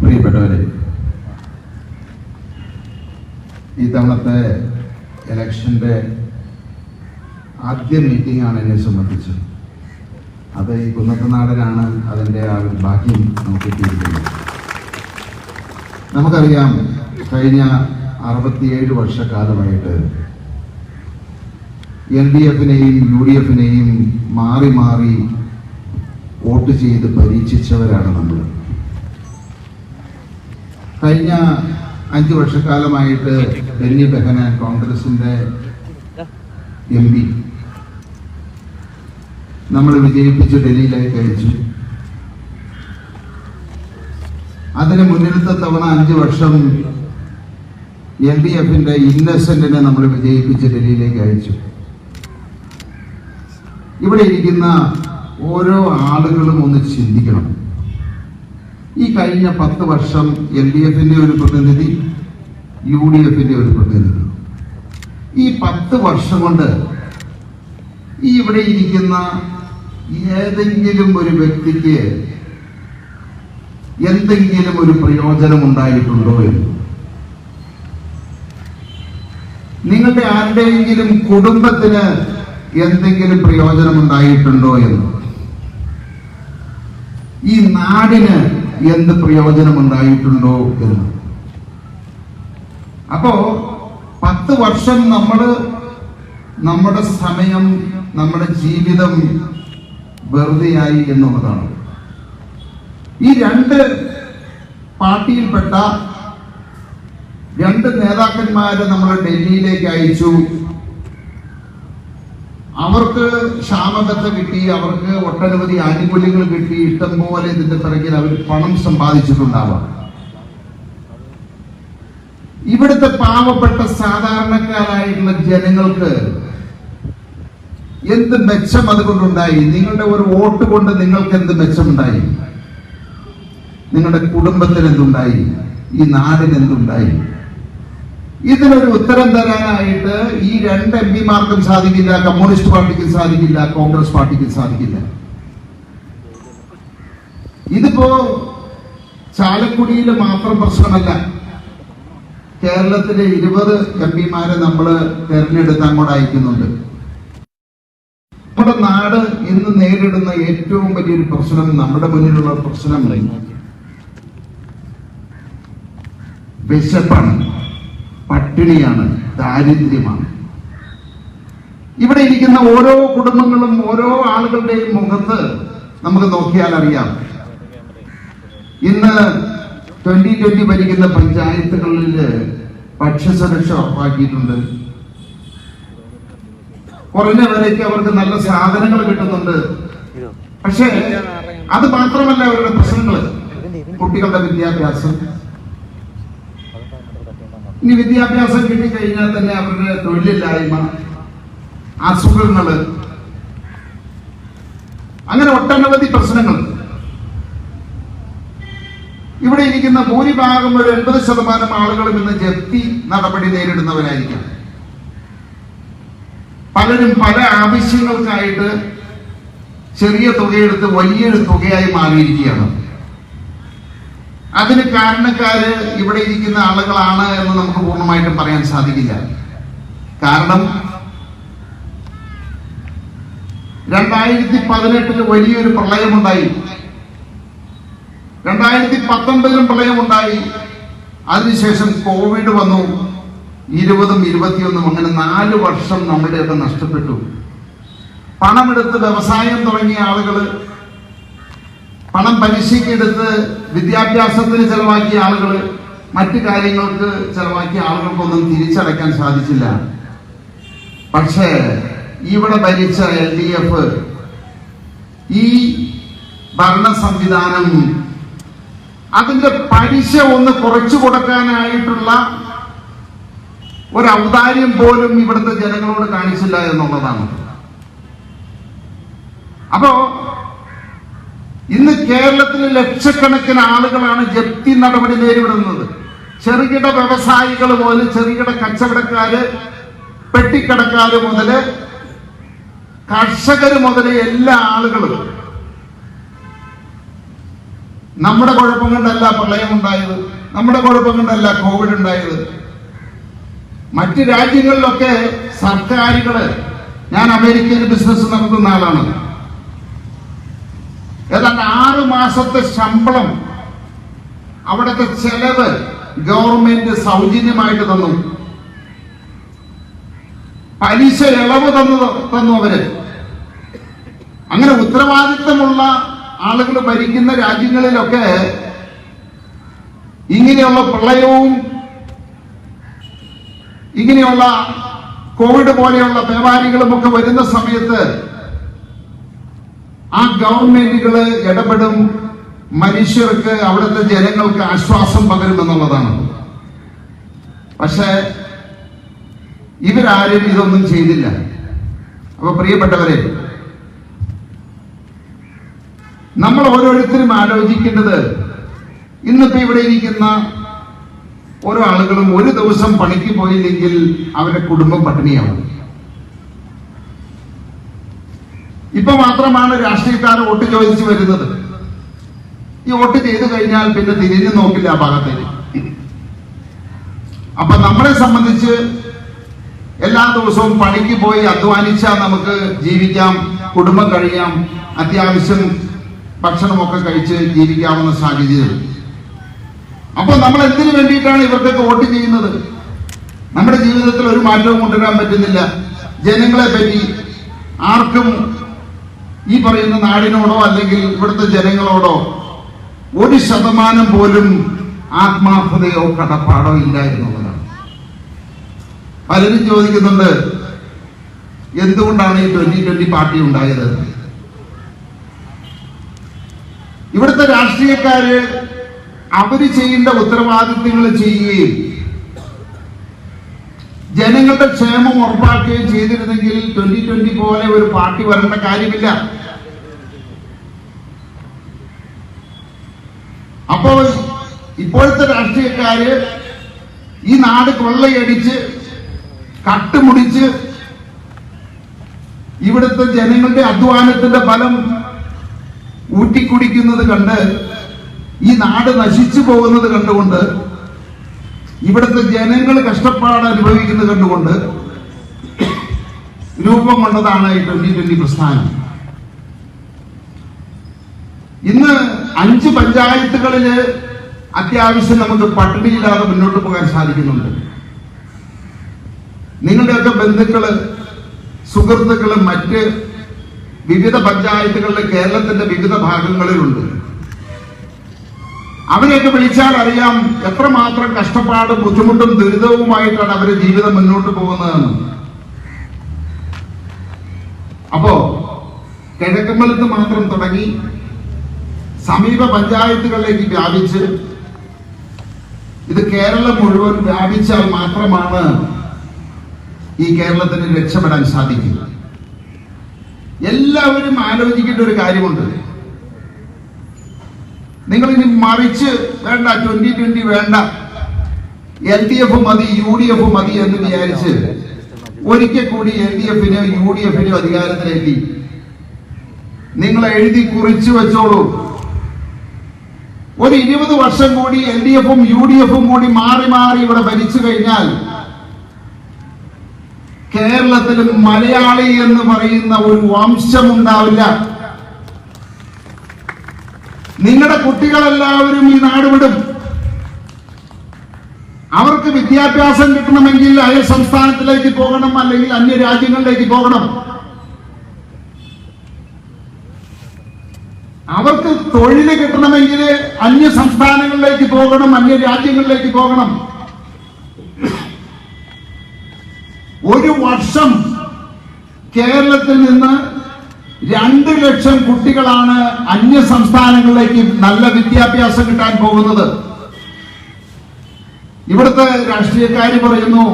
പ്രിയപ്പെട്ടവരെ ഈ തവണത്തെ ഇലക്ഷന്റെ ആദ്യ മീറ്റിംഗ് ആണ് എന്നെ സംബന്ധിച്ച്. അത് ഈ കുന്നത്തനാടനാണ് അതിന്റെ ആ ഒരു ഭാഗ്യം നമുക്ക് കിട്ടിയിരിക്കുന്നത്. നമുക്കറിയാം കഴിഞ്ഞ അറുപത്തിയേഴ് വർഷക്കാലമായിട്ട് എൽ ഡി എഫിനെയും യു ഡി എഫിനെയും മാറി മാറി വോട്ട് ചെയ്ത് പരീക്ഷിച്ചവരാണ് നമ്മൾ കഴിഞ്ഞ അഞ്ച് വർഷക്കാലമായിട്ട് ബെന്നി ബെഹനാൻ കോൺഗ്രസിന്റെ എം പി. നമ്മൾ വിജയിപ്പിച്ച് ഡൽഹിയിലേക്ക് അയച്ചു അതിന് മുന്നിലത്തെ തവണ അഞ്ച് വർഷം എൽ ഡി എഫിന്റെ ഇന്നസെന്റിനെ നമ്മൾ വിജയിപ്പിച്ച് ഡൽഹിയിലേക്ക് അയച്ചു. ഇവിടെ ഇരിക്കുന്ന ഓരോ ആളുകളും ഒന്ന് ചിന്തിക്കണം. ഈ കഴിഞ്ഞ പത്ത് വർഷം എൽ ഡി എഫിന്റെ ഒരു പ്രതിനിധി യു ഡി എഫിന്റെ ഒരു പ്രതിനിധി. ഈ പത്ത് വർഷം കൊണ്ട് ഈ ഇവിടെ ഇരിക്കുന്ന ഏതെങ്കിലും ഒരു വ്യക്തിക്ക് എന്തെങ്കിലും ഒരു പ്രയോജനം ഉണ്ടായിട്ടുണ്ടോ എന്ന്. നിങ്ങളുടെ ആരുടെയെങ്കിലും കുടുംബത്തിന് എന്തെങ്കിലും പ്രയോജനം ഉണ്ടായിട്ടുണ്ടോ എന്ന്. ഈ നാടിന് എന്ത് പ്രയോജനം ഉണ്ടായിട്ടുണ്ടോ എന്ന്. അപ്പോ പത്ത് വർഷം നമ്മൾ നമ്മുടെ സമയം നമ്മുടെ ജീവിതം വെറുതെയായി എന്നുള്ളതാണ്. ഈ രണ്ട് പാർട്ടിയിൽപ്പെട്ട രണ്ട് നേതാക്കന്മാരെ നമ്മൾ ഡൽഹിയിലേക്ക് അയച്ചു. അവർക്ക് ക്ഷാമബത്ത കിട്ടി അവർക്ക് ഒട്ടനവധി ആനുകൂല്യങ്ങൾ കിട്ടി ഇഷ്ടം പോലെ ഇതിന്റെ പിറകിൽ അവർ പണം സമ്പാദിച്ചിട്ടുണ്ടാവാം. ഇവിടുത്തെ പാവപ്പെട്ട സാധാരണക്കാരായിട്ടുള്ള ജനങ്ങൾക്ക് എന്ത് മെച്ചം അതുകൊണ്ടുണ്ടായി? നിങ്ങളുടെ ഒരു വോട്ട് കൊണ്ട് നിങ്ങൾക്ക് എന്ത് മെച്ചമുണ്ടായി? നിങ്ങളുടെ കുടുംബത്തിന് എന്തുണ്ടായി? ഈ നാടിന് എന്തുണ്ടായി? ഇതിനൊരു ഉത്തരം തരാനായിട്ട് ഈ രണ്ട് എം പിമാർക്കും സാധിക്കില്ല കമ്മ്യൂണിസ്റ്റ് പാർട്ടിക്കും സാധിക്കില്ല കോൺഗ്രസ് പാർട്ടിക്കും സാധിക്കില്ല. ഇതിപ്പോ ചാലക്കുടിയിൽ മാത്രം പ്രശ്നമല്ല. കേരളത്തിലെ ഇരുപത് എം പിമാരെ നമ്മൾ തെരഞ്ഞെടുത്ത് അങ്ങോട്ട് അയക്കുന്നുണ്ട്. നമ്മുടെ നാട് ഇന്ന് നേരിടുന്ന ഏറ്റവും വലിയൊരു പ്രശ്നം നമ്മുടെ മുന്നിലുള്ള പ്രശ്നം വിശപ്പാണ്. പട്ടിണിയാണ് ദാരിദ്ര്യമാണ്. ഇവിടെ ഇരിക്കുന്ന ഓരോ കുടുംബങ്ങളും ഓരോ ആളുകളുടെയും മുഖത്ത് നമുക്ക് നോക്കിയാൽ അറിയാം. ഇന്ന് ട്വന്റി ട്വന്റി ഭരിക്കുന്ന പഞ്ചായത്തുകളിൽ ഭക്ഷ്യസുരക്ഷ ഉറപ്പാക്കിയിട്ടുണ്ട്. കുറഞ്ഞ വിലയ്ക്ക് അവർക്ക് നല്ല സാധനങ്ങൾ കിട്ടുന്നുണ്ട്. പക്ഷേ അത് മാത്രമല്ല അവരുടെ പ്രശ്നങ്ങൾ കുട്ടികളുടെ വിദ്യാഭ്യാസം ഇനി വിദ്യാഭ്യാസം കിട്ടിക്കഴിഞ്ഞാൽ തന്നെ അവരുടെ തൊഴിലില്ലായ്മ അസുഖങ്ങൾ അങ്ങനെ ഒട്ടനവധി പ്രശ്നങ്ങൾ. ഇവിടെ ഇരിക്കുന്ന ഭൂരിഭാഗം ഒരു എൺപത് ശതമാനം ആളുകളും ഇന്ന് ജപ്തി നടപടി നേരിടുന്നവരായിരിക്കും. പലരും പല ആവശ്യങ്ങൾക്കായിട്ട് ചെറിയ തുകയെടുത്ത് വലിയൊരു തുകയായി മാറിയിരിക്കുകയാണ്. അതിന് കാരണക്കാര് ഇവിടെ ഇരിക്കുന്ന ആളുകളാണ് എന്ന് നമുക്ക് പൂർണമായിട്ടും പറയാൻ സാധിക്കില്ല. കാരണം രണ്ടായിരത്തി പതിനെട്ടിൽ വലിയൊരു പ്രളയമുണ്ടായി. രണ്ടായിരത്തി പത്തൊമ്പതിലും പ്രളയമുണ്ടായി. അതിനുശേഷം കോവിഡ് വന്നു. ഇരുപതും ഇരുപത്തിയൊന്നും അങ്ങനെ നാല് വർഷം നമ്മുടെയൊക്കെ നഷ്ടപ്പെട്ടു. പണമെടുത്ത് വ്യവസായം തുടങ്ങിയ ആളുകൾ പണം പലിശയ്ക്കെടുത്ത് വിദ്യാഭ്യാസത്തിന് ചെലവാക്കിയ ആളുകൾ മറ്റു കാര്യങ്ങൾക്ക് ചെലവാക്കിയ ആളുകൾക്കൊന്നും തിരിച്ചടയ്ക്കാൻ സാധിച്ചില്ല. പക്ഷേ ഇവിടെ ഭരിച്ച എൽ ഡി എഫ് ഈ ഭരണ സംവിധാനം അതിന്റെ പലിശ ഒന്ന് കുറച്ചു കൊടുക്കാനായിട്ടുള്ള ഒരു ഔദാര്യം പോലും ഇവിടുത്തെ ജനങ്ങളോട് കാണിച്ചില്ല എന്നുള്ളതാണ്. അപ്പോ ഇന്ന് കേരളത്തിലെ ലക്ഷക്കണക്കിന് ആളുകളാണ് ജപ്തി നടപടി നേരിടുന്നത്. ചെറുകിട വ്യവസായികൾ മുതൽ ചെറുകിട കച്ചവടക്കാര് പെട്ടിക്കടക്കാര് മുതൽ കർഷകര് മുതൽ എല്ലാ ആളുകളും നമ്മുടെ കുഴപ്പം കൊണ്ടല്ല പ്രളയം ഉണ്ടായത് നമ്മുടെ കുഴപ്പം കൊണ്ടല്ല കോവിഡ് ഉണ്ടായത്. മറ്റ് രാജ്യങ്ങളിലൊക്കെ സർക്കാരുകൾ ഞാൻ അമേരിക്കയിൽ ബിസിനസ് നടത്തുന്ന ആളാണ്. ഏതാണ്ട് ആറ് മാസത്തെ ശമ്പളം അവിടുത്തെ ചെലവ് ഗവൺമെന്റ് സൗജന്യമായിട്ട് തന്നു. പലിശ ഇളവ് തന്നു തന്നു അവർ. അങ്ങനെ ഉത്തരവാദിത്തമുള്ള ആളുകൾ ഭരിക്കുന്ന രാജ്യങ്ങളിലൊക്കെ ഇങ്ങനെയുള്ള പ്രളയവും ഇങ്ങനെയുള്ള കോവിഡ് പോലെയുള്ള വ്യാപാരികളും ഒക്കെ വരുന്ന സമയത്ത് ആ ഗവൺമെന്റുകൾ ഇടപെടും മനുഷ്യർക്ക് അവിടുത്തെ ജനങ്ങൾക്ക് ആശ്വാസം പകരുമെന്നുള്ളതാണ് പക്ഷെ ഇവരാരും ഇതൊന്നും ചെയ്തില്ല. അപ്പൊ പ്രിയപ്പെട്ടവരെ നമ്മൾ ഓരോരുത്തരും ആലോചിക്കേണ്ടത് ഇന്നിപ്പോ ഇവിടെ ഇരിക്കുന്ന ഓരോ ആളുകളും ഒരു ദിവസം പണിക്ക് പോയില്ലെങ്കിൽ അവരുടെ കുടുംബം പട്ടിണിയാവും. ഇപ്പൊ മാത്രമാണ് രാഷ്ട്രീയക്കാർ വോട്ട് ചോദിച്ചു വരുന്നത്. ഈ വോട്ട് ചെയ്തു കഴിഞ്ഞാൽ പിന്നെ തിരിഞ്ഞു നോക്കില്ല ആ ഭാഗത്തേക്ക്. അപ്പൊ നമ്മളെ സംബന്ധിച്ച് എല്ലാ ദിവസവും പണിക്ക് പോയി അധ്വാനിച്ചാൽ നമുക്ക് ജീവിക്കാം കുടുംബം കഴിയാം അത്യാവശ്യം ഭക്ഷണമൊക്കെ കഴിച്ച് ജീവിക്കാവുന്ന സാഹചര്യം. അപ്പൊ നമ്മൾ എന്തിനു വേണ്ടിയിട്ടാണ് ഇവർക്കൊക്കെ വോട്ട് ചെയ്യുന്നത്? നമ്മുടെ ജീവിതത്തിൽ ഒരു മാറ്റവും കൊണ്ടുവരാൻ പറ്റുന്നില്ല. ജനങ്ങളെ പറ്റി ആർക്കും ഈ പറയുന്ന നാടിനോടോ അല്ലെങ്കിൽ ഇവിടുത്തെ ജനങ്ങളോടോ ഒരു ശതമാനം പോലും ആത്മാർത്ഥതയോ കടപ്പാടോ ഇല്ല എന്നുള്ളതാണ്. പലരും ചോദിക്കുന്നുണ്ട് എന്തുകൊണ്ടാണ് ഈ ട്വന്റി ട്വന്റി പാർട്ടി ഉണ്ടായത്? ഇവിടുത്തെ രാഷ്ട്രീയക്കാര് അവർ ചെയ്യേണ്ട ഉത്തരവാദിത്തങ്ങൾ ചെയ്യുകയും ജനങ്ങളുടെ ക്ഷേമം ഉറപ്പാക്കുകയും ചെയ്തിരുന്നെങ്കിൽ ട്വന്റി ട്വന്റി പോലെ ഒരു പാർട്ടി വരേണ്ട കാര്യമില്ല. അപ്പോൾ ഇപ്പോഴത്തെ രാഷ്ട്രീയക്കാര് ഈ നാട് കൊള്ളയടിച്ച് കട്ടുമുടിച്ച് ഇവിടുത്തെ ജനങ്ങളുടെ അധ്വാനത്തിന്റെ ഫലം ഊറ്റിക്കുടിക്കുന്നത് കണ്ട് ഈ നാട് നശിച്ചു പോകുന്നത് കണ്ടുകൊണ്ട് ഇവിടുത്തെ ജനങ്ങൾ കഷ്ടപ്പാട് അനുഭവിക്കുന്നത് കണ്ടുകൊണ്ട് രൂപം കൊണ്ടതാണ് ഈ ട്വന്റി ട്വന്റി പ്രസ്ഥാനം. ഇന്ന് അഞ്ച് പഞ്ചായത്തുകളിൽ അത്യാവശ്യം നമുക്ക് പട്ടിണിയില്ലാതെ മുന്നോട്ട് പോകാൻ സാധിക്കുന്നുണ്ട്. നിങ്ങളുടെയൊക്കെ ബന്ധുക്കൾ സുഹൃത്തുക്കൾ മറ്റ് വിവിധ പഞ്ചായത്തുകളിൽ കേരളത്തിന്റെ വിവിധ ഭാഗങ്ങളിലുണ്ട്. അവരെയൊക്കെ വിളിച്ചാൽ അറിയാം എത്രമാത്രം കഷ്ടപ്പാടും ബുദ്ധിമുട്ടും ദുരിതവുമായിട്ടാണ് അവരുടെ ജീവിതം മുന്നോട്ട് പോകുന്നതെന്ന് അപ്പോ കിഴക്കമ്പലത്ത് മാത്രം തുടങ്ങി സമീപ പഞ്ചായത്തുകളിലേക്ക് വ്യാപിച്ച് ഇത് കേരളം മുഴുവൻ വ്യാപിച്ചാൽ മാത്രമാണ് ഈ കേരളത്തിന് രക്ഷപ്പെടാൻ സാധിക്കുക. എല്ലാവരും ആലോചിക്കേണ്ട ഒരു കാര്യമുണ്ട്. നിങ്ങൾ ഇനി മറിച്ച് വേണ്ട ട്വന്റി ട്വന്റി വേണ്ട. എൽ ഡി എഫ് മതി യു ഡി എഫ് മതി എന്ന് വിചാരിച്ച് ഒരിക്കൽ കൂടി എൽ ഡി എഫിനോ യു ഡി എഫിനോ അധികാരത്തിലേക്ക് നിങ്ങൾ എഴുതി കുറിച്ചു വെച്ചോളൂ. ഒരു ഇരുപത് വർഷം കൂടി എൽ ഡി എഫും യു ഡി എഫും കൂടി മാറി മാറി ഇവിടെ ഭരിച്ചു കഴിഞ്ഞാൽ കേരളത്തിലും മലയാളി എന്ന് പറയുന്ന ഒരു വംശം ഉണ്ടാവില്ല നിങ്ങളുടെ കുട്ടികളെല്ലാവരും ഈ നാട് വിടും. അവർക്ക് വിദ്യാഭ്യാസം കിട്ടണമെങ്കിൽ അയൽ സംസ്ഥാനത്തിലേക്ക് പോകണം അല്ലെങ്കിൽ അന്യ രാജ്യങ്ങളിലേക്ക് പോകണം. അവർക്ക് തൊഴിൽ കിട്ടണമെങ്കിൽ അന്യ സംസ്ഥാനങ്ങളിലേക്ക് പോകണം അന്യ രാജ്യങ്ങളിലേക്ക് പോകണം. ഒരു വർഷം കേരളത്തിൽ നിന്ന് രണ്ട് ലക്ഷം കുട്ടികളാണ് അന്യ സംസ്ഥാനങ്ങളിലേക്ക് നല്ല വിദ്യാഭ്യാസം കിട്ടാൻ പോകുന്നത്. ഇവിടുത്തെ രാഷ്ട്രീയക്കാർ പറയുന്നു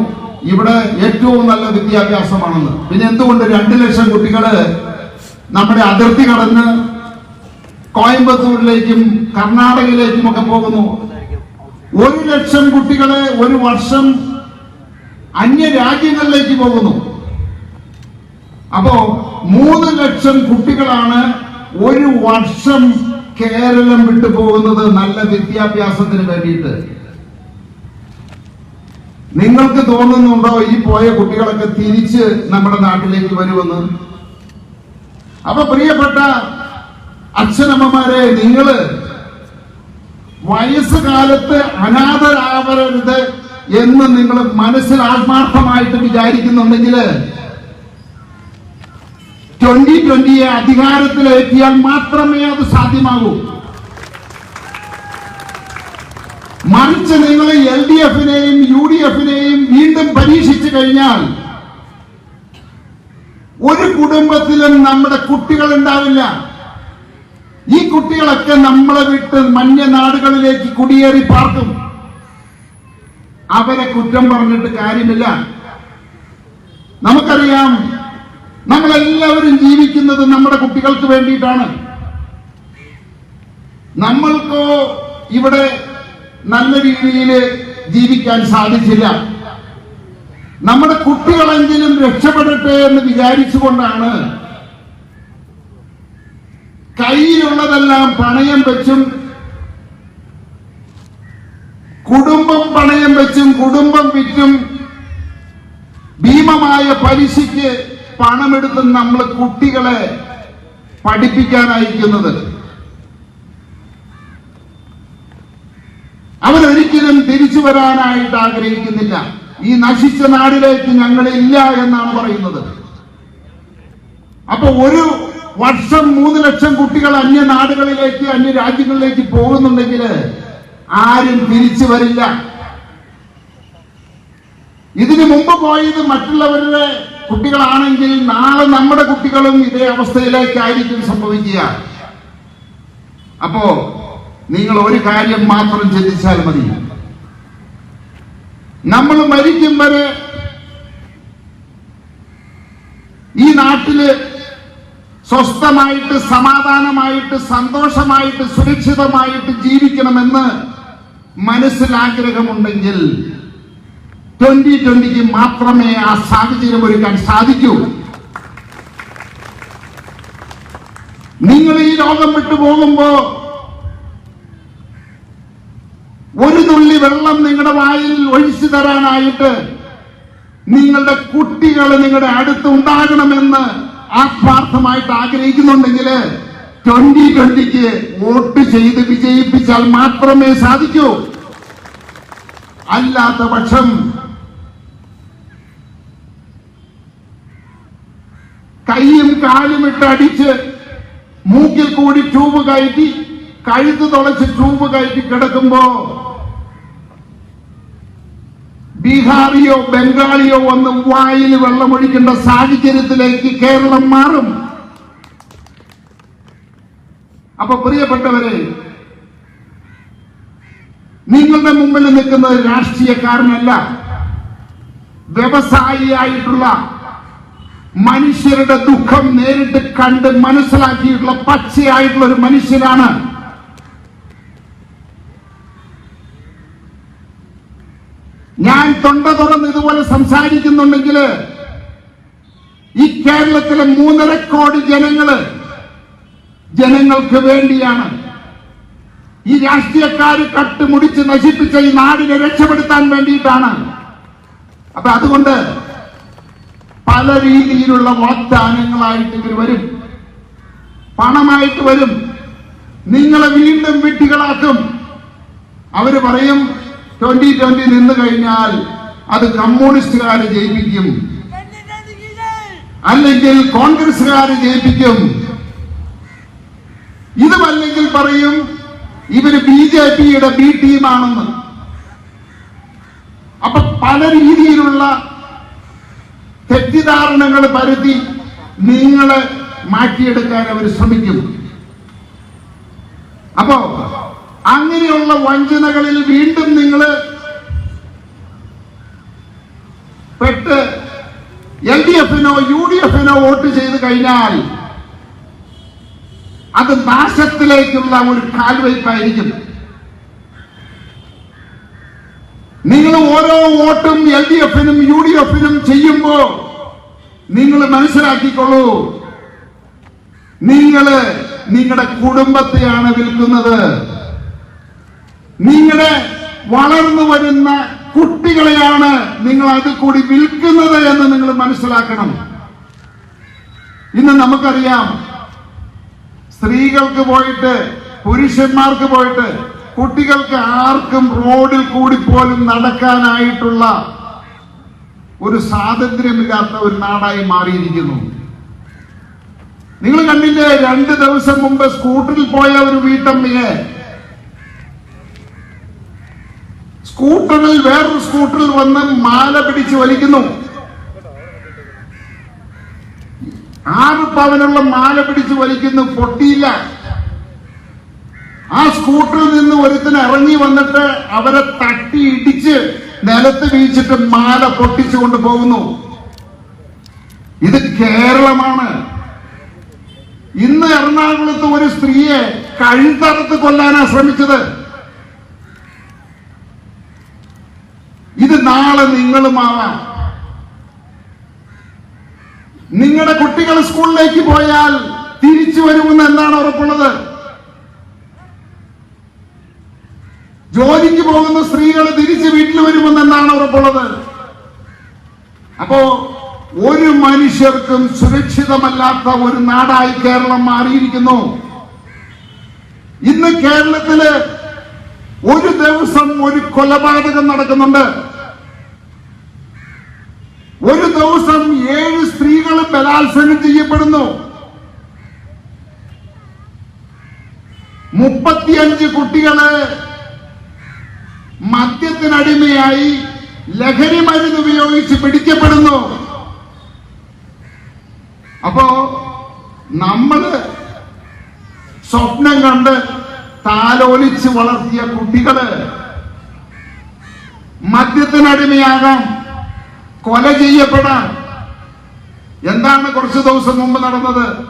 ഇവിടെ ഏറ്റവും നല്ല വിദ്യാഭ്യാസമാണെന്ന്. പിന്നെ എന്തുകൊണ്ട് രണ്ട് ലക്ഷം കുട്ടികൾ നമ്മുടെ അതിർത്തി കടന്ന് കോയമ്പത്തൂരിലേക്കും കർണാടകയിലേക്കും ഒക്കെ പോകുന്നു? ഒരു ലക്ഷം കുട്ടികളെ ഒരു വർഷം അന്യ രാജ്യങ്ങളിലേക്ക് പോകുന്നു. അപ്പോ മൂന്ന് ലക്ഷം കുട്ടികളാണ് ഒരു വർഷം കേരളം വിട്ടുപോകുന്നത് നല്ല വിദ്യാഭ്യാസത്തിന് വേണ്ടിയിട്ട്. നിങ്ങൾക്ക് തോന്നുന്നുണ്ടോ ഈ പോയ കുട്ടികളൊക്കെ തിരിച്ച് നമ്മുടെ നാട്ടിലേക്ക് വരുമെന്ന്? അപ്പൊ പ്രിയപ്പെട്ട അച്ഛനമ്മമാരെ നിങ്ങൾ വയസ്സുകാലത്ത് അനാഥരാവരുത് എന്ന് നിങ്ങൾ മനസ്സിൽ ആത്മാർത്ഥമായിട്ട് വിചാരിക്കുന്നുണ്ടെങ്കിൽ ട്വന്റി ട്വന്റിയെ അധികാരത്തിലേറ്റിയാൽ മാത്രമേ അത് സാധ്യമാകൂ. മറിച്ച് നിങ്ങൾ എൽ ഡി എഫിനെയും യു ഡി എഫിനെയും വീണ്ടും പരീക്ഷിച്ചു കഴിഞ്ഞാൽ ഒരു കുടുംബത്തിലും നമ്മുടെ കുട്ടികൾ ഉണ്ടാവില്ല. ഈ കുട്ടികളൊക്കെ നമ്മളെ വിട്ട് മഞ്ഞ നാടുകളിലേക്ക് കുടിയേറി പാർക്കും. അവരെ കുറ്റം പറഞ്ഞിട്ട് കാര്യമില്ല. നമുക്കറിയാം നമ്മളെല്ലാവരും ജീവിക്കുന്നത് നമ്മുടെ കുട്ടികൾക്ക് വേണ്ടിയിട്ടാണ്. നമ്മൾക്കോ ഇവിടെ നല്ല രീതിയിൽ ജീവിക്കാൻ സാധിച്ചില്ല. നമ്മുടെ കുട്ടികളെങ്കിലും രക്ഷപ്പെടട്ടെ എന്ന് വിചാരിച്ചുകൊണ്ടാണ് കയ്യിലുള്ളതെല്ലാം പണയം വെച്ചും കുടുംബം പണയം വെച്ചും കുടുംബം വിറ്റും ഭീമമായ പലിശയ്ക്ക് പണമെടുത്ത് നമ്മൾ കുട്ടികളെ പഠിപ്പിക്കാൻ അയക്കുന്നത് അവരൊരിക്കലും തിരിച്ചു വരാനായിട്ട് ആഗ്രഹിക്കുന്നില്ല. ഈ നശിച്ച നാടിലേക്ക് ഞങ്ങളില്ല എന്നാണ് പറയുന്നത്. അപ്പൊ ഒരു വർഷം മൂന്ന് ലക്ഷം കുട്ടികൾ അന്യ നാടുകളിലേക്ക് അന്യ രാജ്യങ്ങളിലേക്ക് പോകുന്നുണ്ടെങ്കിൽ ആരും തിരിച്ചു വരില്ല. ഇതിനു മുമ്പ് പോയത് മറ്റുള്ളവരുടെ കുട്ടികളാണെങ്കിൽ നാളെ നമ്മുടെ കുട്ടികളും ഇതേ അവസ്ഥയിലേക്കായിരിക്കും സംഭവിക്കുക. അപ്പോ നിങ്ങൾ ഒരു കാര്യം മാത്രം ചിന്തിച്ചാൽ മതി. നമ്മൾ മരിക്കും വരെ ഈ നാട്ടിൽ സ്വസ്ഥമായിട്ട് സമാധാനമായിട്ട് സന്തോഷമായിട്ട് സുരക്ഷിതമായിട്ട് ജീവിക്കണമെന്ന് മനസ്സിൽ ആഗ്രഹമുണ്ടെങ്കിൽ ട്വന്റി ട്വന്റിക്ക് മാത്രമേ ആ സാഹചര്യം ഒരുക്കാൻ സാധിക്കൂ. നിങ്ങൾ ഈ ലോകം വിട്ടു പോകുമ്പോ ഒരു തുള്ളി വെള്ളം നിങ്ങളുടെ വായിൽ ഒഴിച്ചു തരാനായിട്ട് നിങ്ങളുടെ കുട്ടികൾ നിങ്ങളുടെ അടുത്ത് ഉണ്ടാകണമെന്ന് ആത്മാർത്ഥമായിട്ട് ആഗ്രഹിക്കുന്നുണ്ടെങ്കിൽ ട്വന്റി ട്വന്റിക്ക് വോട്ട് ചെയ്ത് വിജയിപ്പിച്ചാൽ മാത്രമേ സാധിക്കൂ. അല്ലാത്ത പക്ഷം കൈയും കാലും ഇട്ട് അടിച്ച് മൂക്കിൽ കൂടി ട്യൂബ് കയറ്റി കഴുത്ത് തുളച്ച് ട്യൂബ് കയറ്റി കിടക്കുമ്പോ ബീഹാറിയോ ബംഗാളിയോ വന്ന് വായിൽ വെള്ളമൊഴിക്കേണ്ട സാഹചര്യത്തിലേക്ക് കേരളം മാറും. അപ്പൊ പ്രിയപ്പെട്ടവരെ നിങ്ങളുടെ മുമ്പിൽ നിൽക്കുന്നത് രാഷ്ട്രീയക്കാരനല്ല വ്യവസായിയായിട്ടുള്ള മനുഷ്യരുടെ ദുഃഖം നേരിട്ട് കണ്ട് മനസ്സിലാക്കിയിട്ടുള്ള പച്ചയായിട്ടുള്ള ഒരു മനുഷ്യനാണ്. ഞാൻ തൊണ്ട തുറന്ന് ഇതുപോലെ സംസാരിക്കുന്നുണ്ടെങ്കിൽ ഈ കേരളത്തിലെ മൂന്നര കോടി ജനങ്ങൾ ജനങ്ങൾക്ക് വേണ്ടിയാണ് ഈ രാഷ്ട്രീയക്കാര് കട്ടുമുടിച്ച് നശിപ്പിച്ച ഈ നാടിനെ രക്ഷപ്പെടുത്താൻ വേണ്ടിയിട്ടാണ്. അപ്പൊ അതുകൊണ്ട് പല രീതിയിലുള്ള വാഗ്ദാനങ്ങളായിട്ട് ഇവർ വരും. പണമായിട്ട് വരും. നിങ്ങളെ വീണ്ടും വിട്ടികളാക്കും. അവർ പറയും ട്വന്റി ട്വന്റി നിന്ന് കഴിഞ്ഞാൽ അത് കമ്മ്യൂണിസ്റ്റുകാരെ ജയിപ്പിക്കും. അല്ലെങ്കിൽ കോൺഗ്രസുകാരെ ജയിപ്പിക്കും. ഇതുമല്ലെങ്കിൽ പറയും ഇവർ ബി ജെ പിയുടെ ബി ടീമാണെന്ന്. അപ്പൊ പല രീതിയിലുള്ള തെറ്റിദ്ധാരണകൾ പരുത്തി നിങ്ങളെ മാറ്റിയെടുക്കാൻ അവർ ശ്രമിക്കും. അപ്പോ അങ്ങനെയുള്ള വഞ്ചനകളിൽ വീണ്ടും നിങ്ങൾ പെട്ട് എൽ ഡി എഫിനോ യു ഡി എഫിനോ വോട്ട് ചെയ്ത് കഴിഞ്ഞാൽ അത് നാശത്തിലേക്കുള്ള ഒരു കാൽവയ്പായിരിക്കും. നിങ്ങൾ ഓരോ വോട്ടും എൽ ഡി എഫിനും യു ഡി എഫിനും ചെയ്യുമ്പോ നിങ്ങൾ മനസ്സിലാക്കിക്കൊള്ളൂ. നിങ്ങൾ നിങ്ങളുടെ കുടുംബത്തെയാണ് വിൽക്കുന്നത്. നിങ്ങളുടെ വളർന്നു വരുന്ന കുട്ടികളെയാണ് നിങ്ങൾ അതിൽ കൂടി വിൽക്കുന്നത് എന്ന് നിങ്ങൾ മനസ്സിലാക്കണം. ഇന്ന് നമുക്കറിയാം സ്ത്രീകൾക്ക് പോയിട്ട് പുരുഷന്മാർക്ക് പോയിട്ട് കുട്ടികൾക്ക് ആർക്കും റോഡിൽ കൂടി പോലും നടക്കാനായിട്ടുള്ള ഒരു സ്വാതന്ത്ര്യമില്ലാത്ത ഒരു നാടായി മാറിയിരിക്കുന്നു. നിങ്ങൾ കണ്ടില്ലേ രണ്ട് ദിവസം മുമ്പ് സ്കൂട്ടറിൽ പോയ ഒരു വീട്ടമ്മയെ? സ്കൂട്ടറിൽ വേറൊരു സ്കൂട്ടറിൽ വന്ന് മാല പിടിച്ച് വലിക്കുന്നു. ആറ് പവനുള്ള മാല പിടിച്ച് വലിക്കുന്നു പൊട്ടിയില്ല. ആ സ്കൂട്ടറിൽ നിന്ന് ഒരുത്തിന് ഇറങ്ങി വന്നിട്ട് അവരെ തട്ടി ഇടിച്ച് നിലത്ത് വീഴ്ചിട്ട് മാല പൊട്ടിച്ചു കൊണ്ടുപോകുന്നു. ഇത് കേരളമാണ്. ഇന്ന് എറണാകുളത്ത് ഒരു സ്ത്രീയെ കഴുത്തറുത്ത് കൊല്ലാനാ ശ്രമിച്ചത്. ഇത് നാളെ നിങ്ങളുമാവാം നിങ്ങളുടെ കുട്ടികൾ സ്കൂളിലേക്ക് പോയാൽ തിരിച്ചു വരുമെന്ന് എന്താണ് ഉറപ്പുള്ളത്? ജോലിക്ക് പോകുന്ന സ്ത്രീകൾ തിരിച്ച് വീട്ടിൽ വരുമെന്ന് എന്താണ് ഉറപ്പുള്ളത്. അപ്പോ ഒരു മനുഷ്യർക്കും സുരക്ഷിതമല്ലാത്ത ഒരു നാടായി കേരളം മാറിയിരിക്കുന്നു. ഇന്ന് കേരളത്തിൽ ഒരു ദിവസം ഒരു കൊലപാതകം നടക്കുന്നുണ്ട്. ഒരു ദിവസം ഏഴ് സ്ത്രീകൾ ബലാത്സംഗം ചെയ്യപ്പെടുന്നു. മുപ്പത്തിയഞ്ച് കുട്ടികൾ മദ്യത്തിനടിമയായി ലഹരി മരുന്ന് ഉപയോഗിച്ച് പിടിക്കപ്പെടുന്നു. അപ്പോ നമ്മൾ സ്വപ്നം കണ്ട് താലോലിച്ച് വളർത്തിയ കുട്ടികൾ മദ്യത്തിനടിമയാകാം കൊല ചെയ്യപ്പെടാം. എന്താണ് കുറച്ച് ദിവസം മുമ്പ് നടന്നത്?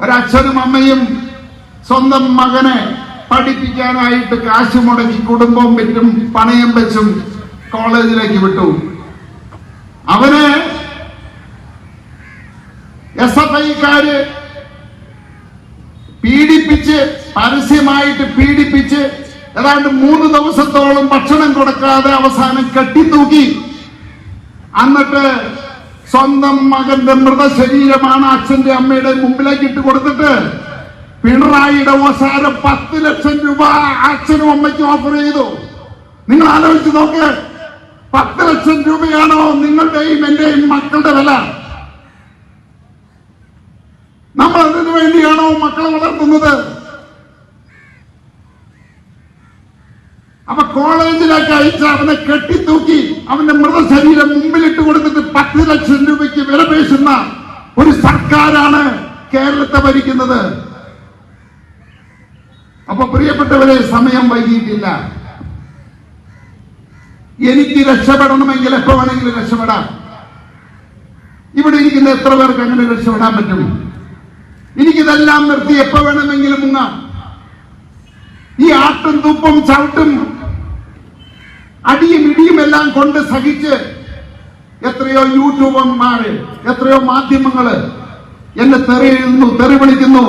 ഒരച്ഛനും അമ്മയും സ്വന്തം മകനെ പഠിപ്പിക്കാനായിട്ട് കാശ് മുടക്കി കുടുംബം വിറ്റും പണയം വെച്ചും കോളേജിലേക്ക് വിട്ടു. അവന് എസ് എഫ് ഐക്കാര് പീഡിപ്പിച്ച് പരസ്യമായിട്ട് പീഡിപ്പിച്ച് ഏതാണ്ട് മൂന്ന് ദിവസത്തോളം ഭക്ഷണം കൊടുക്കാതെ അവസാനം കെട്ടിത്തൂക്കി. എന്നിട്ട് സ്വന്തം മകന്റെ മൃതശരീരമാണ് അച്ഛന്റെ അമ്മയുടെ മുമ്പിലേക്ക് ഇട്ട് കൊടുത്തിട്ട് പിണറായിയുടെ ഓസാരം പത്ത് ലക്ഷം രൂപ അച്ഛനും അമ്മയ്ക്കും ഓഫർ ചെയ്തു. നിങ്ങൾ ആലോചിച്ച് നോക്ക്. പത്ത് ലക്ഷം രൂപയാണോ നിങ്ങളുടെയും എന്റെയും മക്കളുടെ വില? നമ്മൾ അതിനു വേണ്ടിയാണോ മക്കളെ വളർത്തുന്നത്? അപ്പൊ കോളേജിലേക്ക് അയച്ച് അവനെ കെട്ടിത്തൂക്കി അവന്റെ മൃതശരീരം മുമ്പിലിട്ട് കൊടുത്തിട്ട് പത്ത് ലക്ഷം രൂപയ്ക്ക് വില പേശുന്ന ഒരു സർക്കാരാണ് കേരളത്തെ ഭരിക്കുന്നത്. അപ്പൊ പ്രിയപ്പെട്ടവരെ സമയം വൈകിയിട്ടില്ല. എനിക്ക് രക്ഷപ്പെടണമെങ്കിൽ എപ്പോ വേണമെങ്കിലും രക്ഷപ്പെടാം. ഇവിടെ ഇരിക്കുന്ന എത്ര പേർക്ക് അങ്ങനെ രക്ഷപ്പെടാൻ പറ്റും? എനിക്കിതെല്ലാം നിർത്തി എപ്പോ വേണമെങ്കിലും മുങ്ങാം. ഈ ആട്ടും തുപ്പും ചവിട്ടും അടിയും ഇടിയും എല്ലാം കൊണ്ട് സഹിച്ച് എത്രയോ യൂട്യൂബർമാര് എത്രയോ മാധ്യമങ്ങൾ എന്നെ തെറി എഴുതുന്നു തെറി വിളിക്കുന്നു.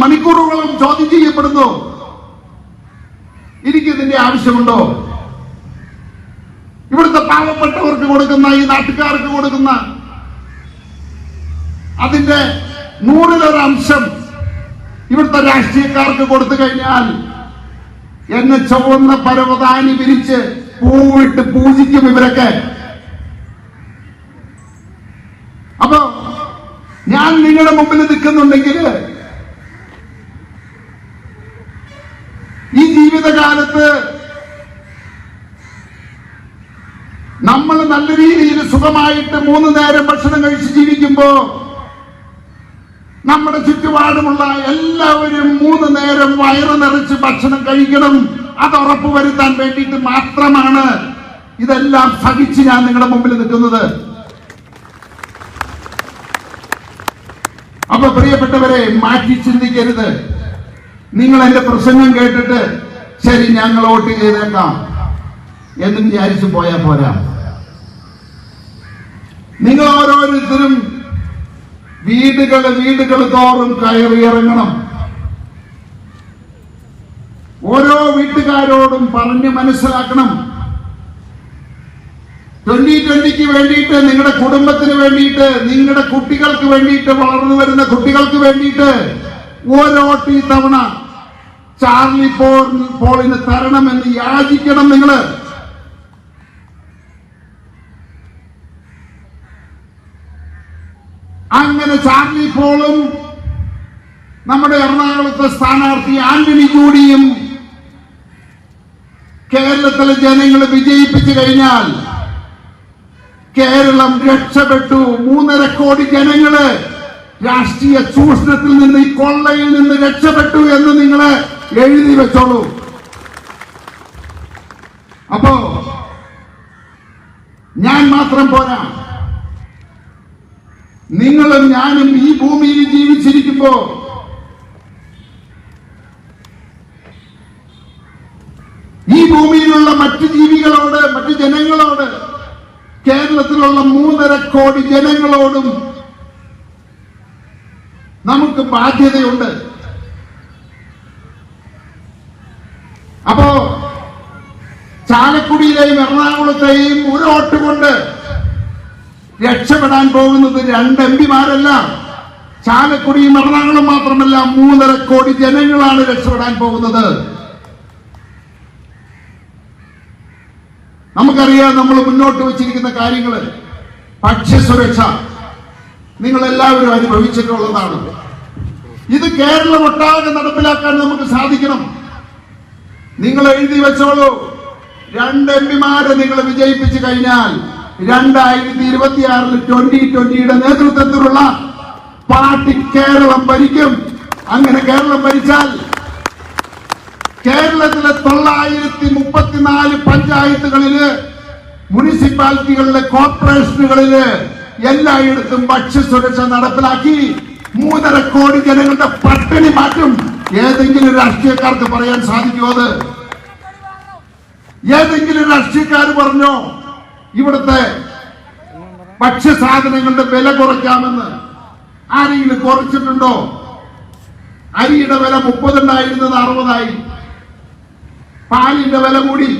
മണിക്കൂറുകളും ചോദ്യം ചെയ്യപ്പെടുന്നു. എനിക്കിതിന്റെ ആവശ്യമുണ്ടോ? ഇവിടുത്തെ പാവപ്പെട്ടവർക്ക് കൊടുക്കുന്ന ഈ നാട്ടുകാർക്ക് കൊടുക്കുന്ന അതിന്റെ നൂറിലൊരു അംശം ഇവിടുത്തെ രാഷ്ട്രീയക്കാർക്ക് കൊടുത്തു കഴിഞ്ഞാൽ എന്നെ ചുവന്ന പരവതാനി വിരിച്ച് പൂവിട്ട് പൂജിക്കും ഇവരൊക്കെ. അപ്പൊ ഞാൻ നിങ്ങളുടെ മുമ്പിൽ നിൽക്കുന്നുണ്ടെങ്കിൽ ഈ ജീവിതകാലത്ത് നമ്മൾ നല്ല രീതിയിൽ സുഖമായിട്ട് മൂന്ന് നേരം ഭക്ഷണം കഴിച്ച് ജീവിക്കുമ്പോ നമ്മുടെ ചുറ്റുപാടുമുള്ള എല്ലാവരും മൂന്ന് നേരം വയറ് നിറച്ച് ഭക്ഷണം കഴിക്കണം. അത് ഉറപ്പുവരുത്താൻ വേണ്ടിയിട്ട് മാത്രമാണ് ഇതെല്ലാം സഹിച്ച് ഞാൻ നിങ്ങളുടെ മുമ്പിൽ നിൽക്കുന്നത്. അപ്പൊ പ്രിയപ്പെട്ടവരെ മാറ്റി ചിന്തിക്കരുത്. നിങ്ങൾ എന്റെ പ്രസംഗം കേട്ടിട്ട് ശരി ഞങ്ങൾ വോട്ട് ചെയ്തേക്കാം എന്ന് വിചാരിച്ചു പോയാൽ പോരാ. നിങ്ങൾ ഓരോരുത്തരും വീടുകൾ വീടുകൾ തോറും കയറി ഇറങ്ങണം. ഓരോ വീട്ടുകാരോടും പറഞ്ഞ് മനസ്സിലാക്കണം. ട്വന്റി ട്വന്റിക്ക് വേണ്ടിയിട്ട് നിങ്ങളുടെ കുടുംബത്തിന് വേണ്ടിയിട്ട് നിങ്ങളുടെ കുട്ടികൾക്ക് വേണ്ടിയിട്ട് വളർന്നു വരുന്ന കുട്ടികൾക്ക് വേണ്ടിയിട്ട് ഓരോ ടീ തവണ ചാർലി പോൾ പോളിന് എന്ന് യാചിക്കണം നിങ്ങൾ അങ്ങനെ ചാർലി പോളും നമ്മുടെ എറണാകുളത്തെ സ്ഥാനാർത്ഥി ആന്റണി കൂടിയും കേരളത്തിലെ ജനങ്ങൾ വിജയിപ്പിച്ചു കഴിഞ്ഞാൽ കേരളം രക്ഷപ്പെട്ടു. മൂന്നര കോടി ജനങ്ങൾ രാഷ്ട്രീയ ചൂഷണത്തിൽ നിന്ന് ഈ കൊള്ളയിൽ നിന്ന് രക്ഷപ്പെട്ടു എന്ന് നിങ്ങൾ എഴുതി വെച്ചോളൂ. അപ്പോ ഞാൻ മാത്രം പോരാ. നിങ്ങളും ഞാനും ഈ ഭൂമിയിൽ ജീവിച്ചിരിക്കുമ്പോ ഈ ഭൂമിയിലുള്ള മറ്റു ജീവികളോട് മറ്റു ജനങ്ങളോട് കേരളത്തിലുള്ള മൂന്നര കോടി ജനങ്ങളോടും നമുക്ക് ബാധ്യതയുണ്ട് അപ്പോ ചാലക്കുടിയിലെയും എറണാകുളത്തെയും ഒരു വോട്ട് കൊണ്ട് രക്ഷപ്പെടാൻ പോകുന്നത് രണ്ട് എം പിമാരല്ല. ചാലക്കുടിയും എറണാകുളം മാത്രമല്ല മൂന്നര കോടി ജനങ്ങളാണ് രക്ഷപ്പെടാൻ പോകുന്നത്. നമുക്കറിയാം നമ്മൾ മുന്നോട്ട് വെച്ചിരിക്കുന്ന കാര്യങ്ങൾ. ഭക്ഷ്യസുരക്ഷ നിങ്ങൾ എല്ലാവരും അനുഭവിച്ചിട്ടുള്ളതാണ്. ഇത് കേരളം ഒട്ടാകെ നടപ്പിലാക്കാൻ നമുക്ക് സാധിക്കണം. നിങ്ങൾ എഴുതി വെച്ചോളൂ. രണ്ട് എം പിമാരെ നിങ്ങൾ വിജയിപ്പിച്ചു കഴിഞ്ഞാൽ രണ്ടായിരത്തി ഇരുപത്തിയാറിൽ ട്വന്റി ട്വന്റിയുടെ നേതൃത്വത്തിലുള്ള പാർട്ടി കേരളം ഭരിക്കും. അങ്ങനെ കേരളം ഭരിച്ചാൽ കേരളത്തിലെ തൊള്ളായിരത്തി മുപ്പത്തിനാല് പഞ്ചായത്തുകളിൽ മുനിസിപ്പാലിറ്റികളിലെ കോർപ്പറേഷനുകളിൽ എല്ലായിടത്തും ഭക്ഷ്യസുരക്ഷ നടപ്പിലാക്കി മൂന്നര കോടി ജനങ്ങളുടെ പട്ടിണി മാറ്റും. ഏതെങ്കിലും രാഷ്ട്രീയക്കാർക്ക് പറയാൻ സാധിക്കുമോ അത്? ഏതെങ്കിലും രാഷ്ട്രീയക്കാർ പറഞ്ഞോ ഇവിടുത്തെ ഭക്ഷ്യസാധനങ്ങളുടെ വില കുറയ്ക്കാമെന്ന്? ആരെങ്കിലും കുറച്ചിട്ടുണ്ടോ? അരിയുടെ വില മുപ്പതുണ്ടായിരുന്നത് അറുപതായി. പാലിന്റെ വില കൂടി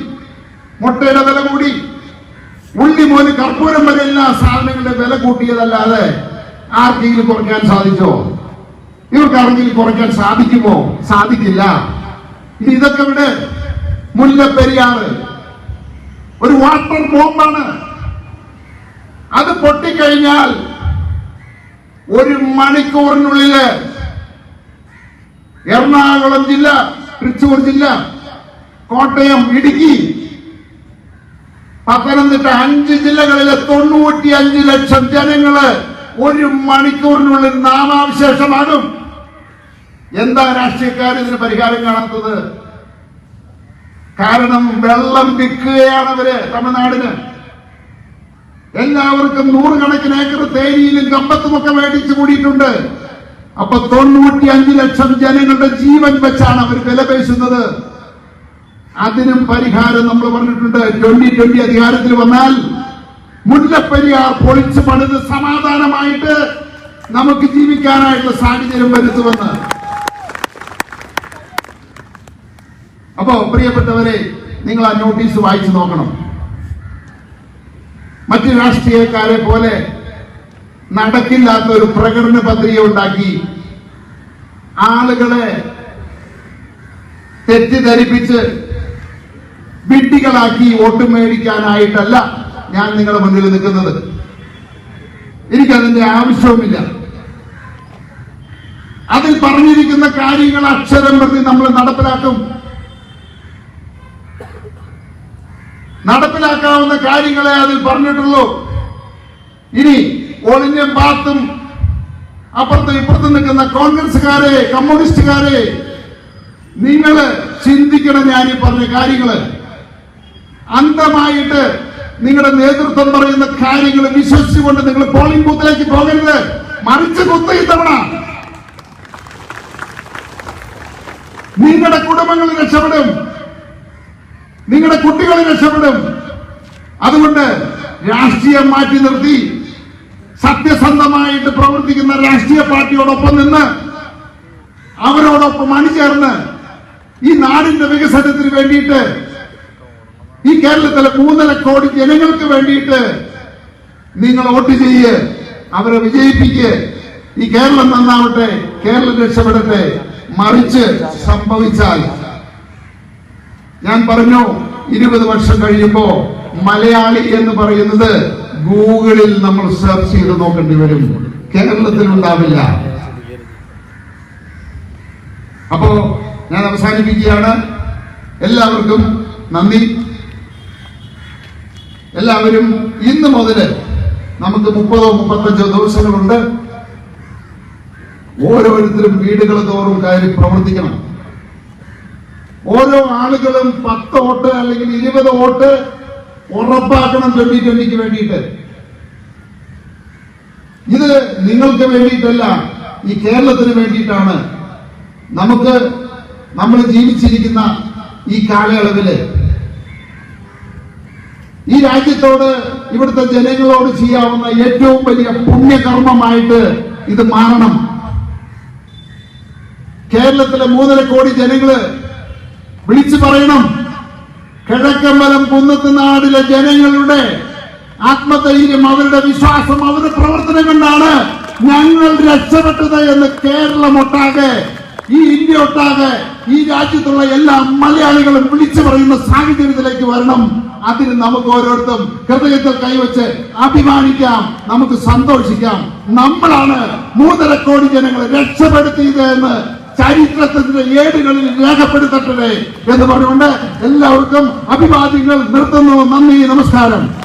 മുട്ടയുടെ വില കൂടി. ഉള്ളി മുതൽ കർപ്പൂരം വരെ എല്ലാ സാധനങ്ങളുടെ വില കൂട്ടിയതല്ലാതെ ആർക്കെങ്കിലും കുറയ്ക്കാൻ സാധിച്ചോ? ഇവർക്ക് ആർക്കെങ്കിലും കുറയ്ക്കാൻ സാധിക്കുമോ? സാധിക്കില്ല. ഇനി ഇതൊക്കെ ഇവിടെ മുല്ലപ്പെരിയാറ് ഒരു വാട്ടർ ബോംബാണ്. അത് പൊട്ടിക്കഴിഞ്ഞാൽ ഒരു മണിക്കൂറിനുള്ളിൽ എറണാകുളം ജില്ല തൃശൂർ ജില്ല കോട്ടയം ഇടുക്കി പത്തനംതിട്ട അഞ്ച് ജില്ലകളിലെ തൊണ്ണൂറ്റി അഞ്ച് ലക്ഷം ജനങ്ങൾ ഒരു മണിക്കൂറിനുള്ളിൽ നാമാവശേഷമാകും. എന്താ രാഷ്ട്രീയക്കാർ ഇതിന് പരിഹാരം കാണാത്തത്? കാരണം വെള്ളം വിൽക്കുകയാണ് അവർ തമിഴ്നാടിന്. എല്ലാവർക്കും നൂറുകണക്കിന് ഏക്കർ തേനിയിലും കമ്പത്തുമൊക്കെ മേടിച്ചു കൂടിയിട്ടുണ്ട്. അപ്പൊ തൊണ്ണൂറ്റി അഞ്ച് ലക്ഷം ജനങ്ങളുടെ ജീവൻ വെച്ചാണ് അവർ വില പേശുന്നത്. അതിനും പരിഹാരം നമ്മൾ പറഞ്ഞിട്ടുണ്ട്. ട്വന്റി ട്വന്റി അധികാരത്തിൽ വന്നാൽ മുല്ലപ്പെരിയാർ പൊളിച്ചു പണിത് സമാധാനമായിട്ട് നമുക്ക് ജീവിക്കാനായിട്ടുള്ള സാഹചര്യം വരുത്തുമെന്ന്. അപ്പോ പ്രിയപ്പെട്ടവരെ നിങ്ങൾ ആ നോട്ടീസ് വായിച്ചു നോക്കണം. മറ്റു രാഷ്ട്രീയക്കാരെ പോലെ നടക്കില്ലാത്ത ഒരു പ്രകടന പത്രിക ഉണ്ടാക്കി ആളുകളെ തെറ്റിദ്ധരിപ്പിച്ച് വിഡ്ഢികളാക്കി വോട്ട് മേടിക്കാനായിട്ടല്ല ഞാൻ നിങ്ങളുടെ മുന്നിൽ നിൽക്കുന്നത്. എനിക്കതിന്റെ ആവശ്യവുമില്ല. അതിൽ പറഞ്ഞിരിക്കുന്ന കാര്യങ്ങൾ അക്ഷരം പ്രതി നമ്മൾ നടപ്പിലാക്കും. നടപ്പിലാക്കാവുന്ന കാര്യങ്ങളെ അതിൽ പറഞ്ഞിട്ടുള്ളൂ. ഇനി ഒളിഞ്ഞും പാത്തും അപ്പുറത്തും ഇപ്പുറത്തും നിൽക്കുന്ന കോൺഗ്രസ്സുകാരെ കമ്മ്യൂണിസ്റ്റുകാരെ നിങ്ങൾ ചിന്തിക്കണം ഞാൻ ഈ പറഞ്ഞ കാര്യങ്ങൾ. അന്തമായിട്ട് നിങ്ങളുടെ നേതൃത്വം പറയുന്ന കാര്യങ്ങൾ വിശ്വസിച്ചുകൊണ്ട് നിങ്ങൾ പോളിംഗ് ബൂത്തിലേക്ക് പോകരുത്. മറിച്ച് കുത്ത നിങ്ങളുടെ കുടുംബങ്ങൾ രക്ഷപ്പെടും. നിങ്ങളുടെ കുട്ടികൾ രക്ഷപ്പെടും. അതുകൊണ്ട് രാഷ്ട്രീയം മാറ്റി നിർത്തി. സത്യസന്ധമായിട്ട് പ്രവർത്തിക്കുന്ന രാഷ്ട്രീയ പാർട്ടിയോടൊപ്പം നിന്ന് അവരോടൊപ്പം അണിചേർന്ന് ഈ നാടിന്റെ വികസനത്തിന് വേണ്ടിയിട്ട് ഈ കേരളത്തിലെ മൂന്നര കോടി ജനങ്ങൾക്ക് വേണ്ടിയിട്ട് നിങ്ങൾ വോട്ട് ചെയ്യ് അവരെ വിജയിപ്പിക്ക്. ഈ കേരളം നന്നാവട്ടെ കേരളം രക്ഷപ്പെടട്ടെ മറിച്ച് സംഭവിച്ചാൽ ഞാൻ പറഞ്ഞു ഇരുപത് വർഷം കഴിയുമ്പോ മലയാളി എന്ന് പറയുന്നത് ഗൂഗിളിൽ നമ്മൾ സെർച്ച് ചെയ്ത് നോക്കേണ്ടി വരും. കേരളത്തിൽ ഉണ്ടാവില്ല. അപ്പോ ഞാൻ അവസാനിപ്പിക്കുകയാണ്. എല്ലാവർക്കും നന്ദി. എല്ലാവരും ഇന്ന് മുതൽ നമുക്ക് മുപ്പതോ മുപ്പത്തഞ്ചോ ദിവസങ്ങളുണ്ട്. ഓരോരുത്തരും വീടുകൾ തോറും കയറി പ്രവർത്തിക്കണം. ഓരോ ആളുകളും പത്ത് വോട്ട് അല്ലെങ്കിൽ ഇരുപത് വോട്ട് ഉറപ്പാക്കണം ട്വന്റി ട്വന്റിക്ക് വേണ്ടിയിട്ട്? ഇത് നിങ്ങൾക്ക് വേണ്ടിയിട്ടല്ല ഈ കേരളത്തിന് വേണ്ടിയിട്ടാണ്. നമുക്ക് നമ്മൾ ജീവിച്ചിരിക്കുന്ന ഈ കാലയളവിൽ. ഈ രാജ്യത്തോട് ഇവിടുത്തെ ജനങ്ങളോട് ചെയ്യാവുന്ന ഏറ്റവും വലിയ പുണ്യകർമ്മമായിട്ട് ഇത് മാറണം. കേരളത്തിലെ മൂന്നര കോടി ജനങ്ങൾ വിളിച്ചു പറയണം. കിഴക്കമ്പലം കുന്നത്ത് നാടിലെ ജനങ്ങളുടെ ആത്മധൈര്യം അവരുടെ വിശ്വാസം അവരുടെ പ്രവർത്തനം കൊണ്ടാണ് ഞങ്ങൾ രക്ഷപ്പെട്ടത് എന്ന് കേരളം ഒട്ടാകെ ഈ ഇന്ത്യ ഒട്ടാകെ ഈ രാജ്യത്തുള്ള എല്ലാ മലയാളികളും വിളിച്ചു പറയുന്ന സാഹചര്യത്തിലേക്ക് വരണം. അതിന് നമുക്ക് ഓരോരുത്തരും ഹൃദയത്തിൽ കൈവച്ച് അഭിമാനിക്കാം നമുക്ക് സന്തോഷിക്കാം. നമ്മളാണ് മൂന്നര കോടി ജനങ്ങളെ രക്ഷപ്പെടുത്തിയത് എന്ന് ചരിത്രത്തിന്റെ ഏടുകളിൽ രേഖപ്പെടുത്തട്ടെ എന്ന് പറഞ്ഞുകൊണ്ട് എല്ലാവർക്കും അഭിവാദ്യങ്ങൾ നിർത്തുന്നു. നന്ദി നമസ്കാരം.